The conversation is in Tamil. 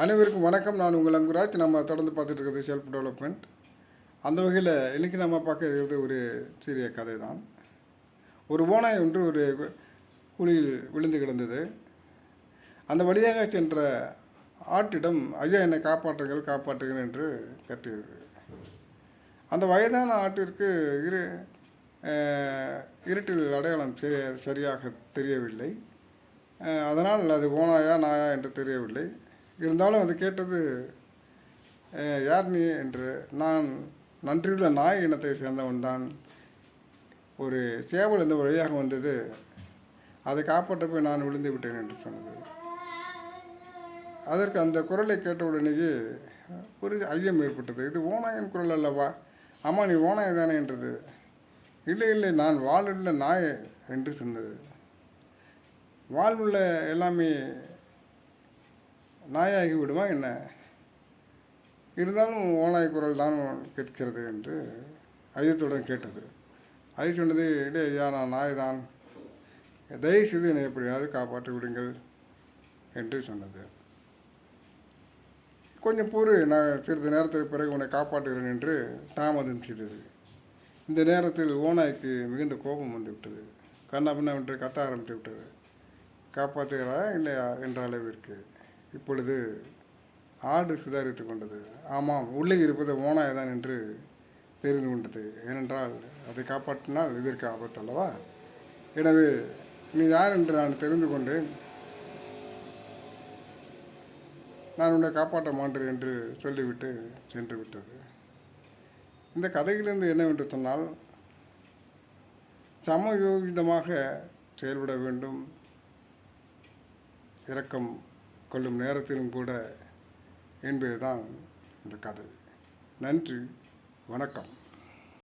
அனைவருக்கும் வணக்கம். நான் உங்கள் அங்குராஜ் நம்ம தொடர்ந்து பார்த்துட்டு இருக்கிறது செல்ஃப் டெவலப்மெண்ட் அந்த வகையில் இன்றைக்கி நம்ம பார்க்க இருக்கிறது ஒரு சிறிய கதை தான் ஒரு ஓனாய் ஒன்று ஒரு குழியில் விழுந்து கிடந்தது. அந்த வழியாக சென்ற ஆட்டிடம் ஐயா என்னை காப்பாற்றுங்கள் காப்பாற்றுங்கள் என்று கத்தியது. அந்த வயதான ஆட்டிற்கு இரு இருட்டில் அடையாளம் சரியாக சரியாக தெரியவில்லை. அதனால் அது ஓனாயா நாயா என்று தெரியவில்லை. இருந்தாலும் அது கேட்டது யார் நீ? என்று. நான் நன்றியுள்ள நாய் இனத்தை சேர்ந்தவன் தான். ஒரு சேவல் இந்த வழியாக வந்தது. அதை காப்பாற்ற போய் நான் விழுந்து விட்டேன் என்று சொன்னது. அதற்கு அந்த குரலை கேட்டவுடனேயே ஒரு ஐயம் ஏற்பட்டது. இது ஓநாயின் குரல் அல்லவா? அம்மா நீ ஓநாய் தானே? என்றது. இல்லை இல்லை நான் வாழ்வுள்ள நாய் என்று சொன்னது. வாழ்வுள்ள எல்லாமே நாயாகி விடுமா என்ன? இருந்தாலும் ஓநாய் குரல் தான் கேட்கிறது என்று ஐயத்துடன் கேட்டது. ஐய சொன்னது இடே ஐயா நான் நாய் தான். தயவு செய்து என்னை எப்படியாவது காப்பாற்றி விடுங்கள் என்று சொன்னது. கொஞ்சம் பொறு நான் சிறிது நேரத்திற்கு பிறகு உன்னை காப்பாற்றுகிறேன் என்று தாமதம் செய்தது. இந்த நேரத்தில் ஓநாய்க்கு மிகுந்த கோபம் வந்து விட்டது. கண்ணா பின்னா என்று கத்த ஆரம்பித்து விட்டது. காப்பாற்றுகிறாரா இல்லையா? என்ற அளவிற்கு. இப்பொழுது ஆடு சுதாரித்து கொண்டது. ஆமாம் உள்ளே இருப்பது ஓனாய் தான் என்று தெரிந்து கொண்டது. ஏனென்றால் அதை காப்பாற்றினால் இதற்கு ஆபத்து அல்லவா? எனவே நீ யார் என்று நான் தெரிந்து கொண்டேன். நான் உன்னை காப்பாற்ற மாட்டேன் என்று சொல்லிவிட்டு சென்று விட்டது. இந்த கதையிலிருந்து என்னவென்று சொன்னால் சமயோகிதமாக செயல்பட வேண்டும். இரக்கம் கொள்ளும் நேரத்திலும் கூட என்பதுதான் இந்த கதை. நன்றி வணக்கம்.